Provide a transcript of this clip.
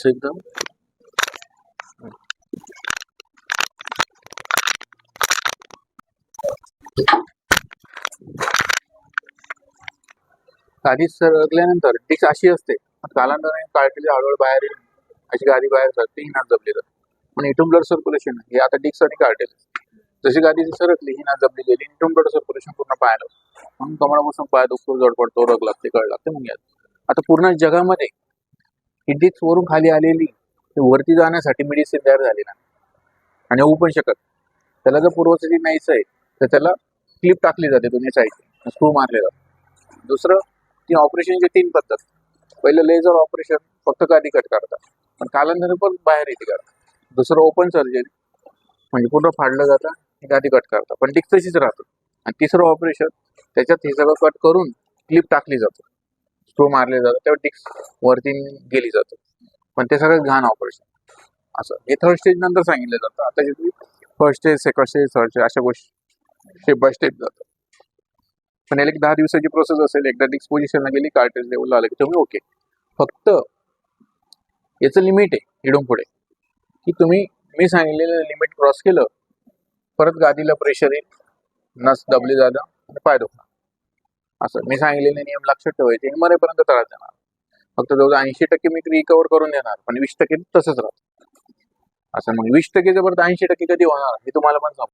असं एकदम. सरकल्यानंतर डिक्स अशी असते. कालांतराने काळलेली हळूहळू बाहेर येईल अशी गादी बाहेर सरकते ही नाच जपली जाते. पण इथून ब्लड सर्क्युलेशन हे आता डिक्स आणि काढलेलं जशी गादी सरकली ही नाच जपली गेली इथून ब्लड सर्क्युलेशन पूर्ण पायाला म्हणून कमळापासून पाय दुखतो जड पडतो रग लागते कळ लागते मग आता पूर्ण जगामध्ये ही डिक्स वरून खाली आलेली ते वरती जाण्यासाठी मेडिसिन तयार झाली ना आणि होऊ पण शकत. त्याला जर पूर्वस्थिती नाहीच आहे तर त्याला क्लिप टाकली जाते दोन्ही साईड स्क्रू मारले जातात दुसरं ती ऑपरेशनची तीन पद्धत. पहिलं लेझर ऑपरेशन फक्त गादी कट करतात. पण कालांतर पण बाहेर येते करतात दुसरं ओपन सर्जरी म्हणजे पूर्ण फाडलं जातं गादी कट करतात. पण डिक्स तशीच राहतं. आणि तिसरं ऑपरेशन त्याच्यात हे सगळं कट करून क्लिप टाकली जातो. स्क्रू मारले जातात तेव्हा डिक्स वरती गेली जातो. पण ते सगळं घाण ऑपरेशन असं हे थर्ड स्टेज नंतर सांगितलं जातं. आता जे first stage second stage third stage अशा गोष्टी स्टेप बाय स्टेप जातं पण याला एक दहा दिवसाची प्रोसेस असेल एकदा डिक्स पोझिशनला गेली कार्टेज लेवलला आलं की तुम्ही ओके फक्त याचं लिमिट आहे इडून पुढे. की तुम्ही मी सांगितलेलं लिमिट क्रॉस केलं परत गादीला प्रेशर येईल नस दबली जातं आणि पाय दुखणार. असं मी सांगितलेले नियम लक्षात ठेवायचे आणि मरेपर्यंत त्रास देणार फक्त जवळ ऐंशी टक्के मी रिकवर करून देणार पण वीस टक्के तसंच राहतं. असं मग वीस टक्के जर परत ऐंशी टक्के कधी होणार हे तुम्हाला पण सांगतो